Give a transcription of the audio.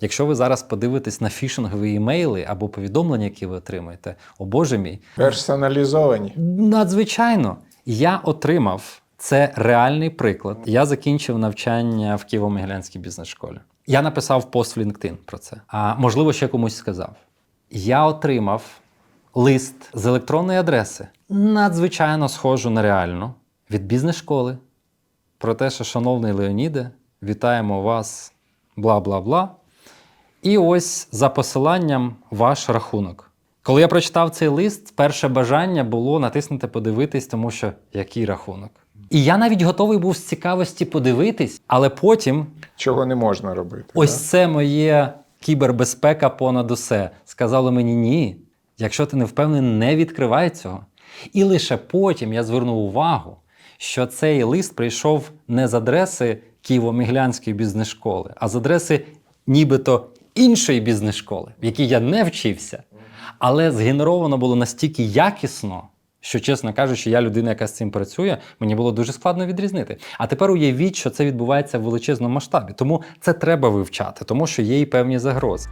Якщо ви зараз подивитесь на фішингові імейли або повідомлення, які ви отримаєте, о Боже мій, Персоналізовані. надзвичайно я отримав це реальний приклад. Я закінчив навчання в Києво-Могилянській бізнес-школі. Я написав пост в LinkedIn про це. А можливо, ще комусь сказав. Я отримав лист з електронної адреси, надзвичайно схожу на реальну, від бізнес-школи. Про те, що, шановний Леоніде, вітаємо вас, бла бла бла. І ось за посиланням ваш рахунок. Коли я прочитав цей лист, перше бажання було натиснути подивитись, тому що який рахунок. І я навіть готовий був з цікавості подивитись, але потім Чого не можна робити. ось да? це моє кібербезпека понад усе. Сказали мені ні. Якщо ти не впевнений, не відкривай цього. І лише потім я звернув увагу, що цей лист прийшов не з адреси Києво-Міглянської бізнес-школи, а з адреси нібито іншої бізнес-школи, в якій я не вчився. Але згенеровано було настільки якісно, що, чесно кажучи, я людина, яка з цим працює, мені було дуже складно відрізнити. А тепер уявіть, що це відбувається в величезному масштабі. Тому це треба вивчати, тому що є і певні загрози.